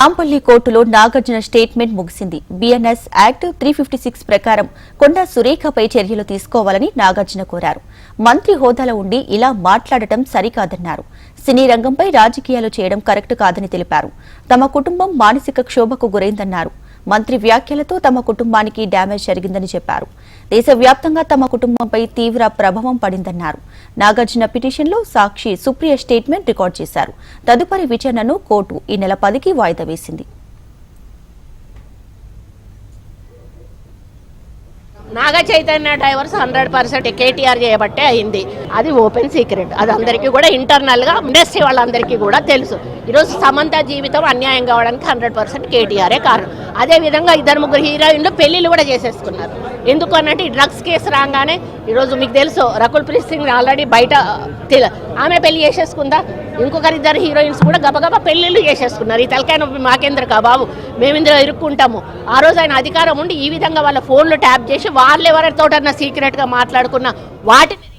నాంపల్లి కోర్టులో నాగార్జున స్టేట్మెంట్ ముగిసింది. BNS act three fifty six ప్రకారం కొండా సురేఖపై చర్యలు తీసుకోవాలని నాగార్జున కోరారు. మంత్రి హోదాలో ఉండి ఇలా మాట్లాడటం సరికాదన్నారు. సినీ రంగంపై రాజకీయాలు చేయడం కరెక్ట్ కాదని తెలిపారు. తమ కుటుంబం మానసిక క్షోభకు గురైందన్నారు. మంత్రి వ్యాఖ్యలతో తమ కుటుంబానికి డ్యామేజ్ జరిగిందని చెప్పారు. దేశవ్యాప్తంగా తమ కుటుంబంపై తీవ్ర ప్రభావం పడిందన్నారు. నాగార్జున పిటిషన్లో సాక్షి సుప్రియ స్టేట్మెంట్ రికార్డ్ చేశారు. తదుపరి విచారణను కోర్టు ఈ నెల పదికి వాయిదా వేసింది. Naga Chaitanya divorce hundred percent KTR చేయబట్టే అయింది. అది ఓపెన్ సీక్రెట్. అది అందరికీ కూడా ఇంటర్నల్గా ఇండస్ట్రీ వాళ్ళందరికీ కూడా తెలుసు. ఈరోజు సమంత జీవితం అన్యాయం కావడానికి హండ్రెడ్ పర్సెంట్ కేటీఆరే కారణం. అదే విధంగా ఇద్దరు ముగ్గురు హీరోయిన్లు పెళ్ళిళ్ళు కూడా చేసేసుకున్నారు. ఎందుకు అనంటే ఈ డ్రగ్స్ కేసు రాగానే ఈరోజు మీకు తెలుసు రకుల్ ప్రీత్ సింగ్ ఆల్రెడీ బయట ఆమె పెళ్ళి చేసేసుకుందా? ఇంకొకరిద్దరు హీరోయిన్స్ కూడా గబగబా పెళ్ళిళ్ళు చేసేసుకున్నారు. ఈ తలకాయ నొప్పి మాకేంద్ర కా బాబు? మేము ఇందులో ఇరుక్కుంటాము. ఆ రోజు ఆయన అధికారం ఉండి ఈ విధంగా వాళ్ళ ఫోన్లు ట్యాప్ చేసి వాళ్ళు ఎవరితోటన్నా సీక్రెట్గా మాట్లాడుకున్న వాటిని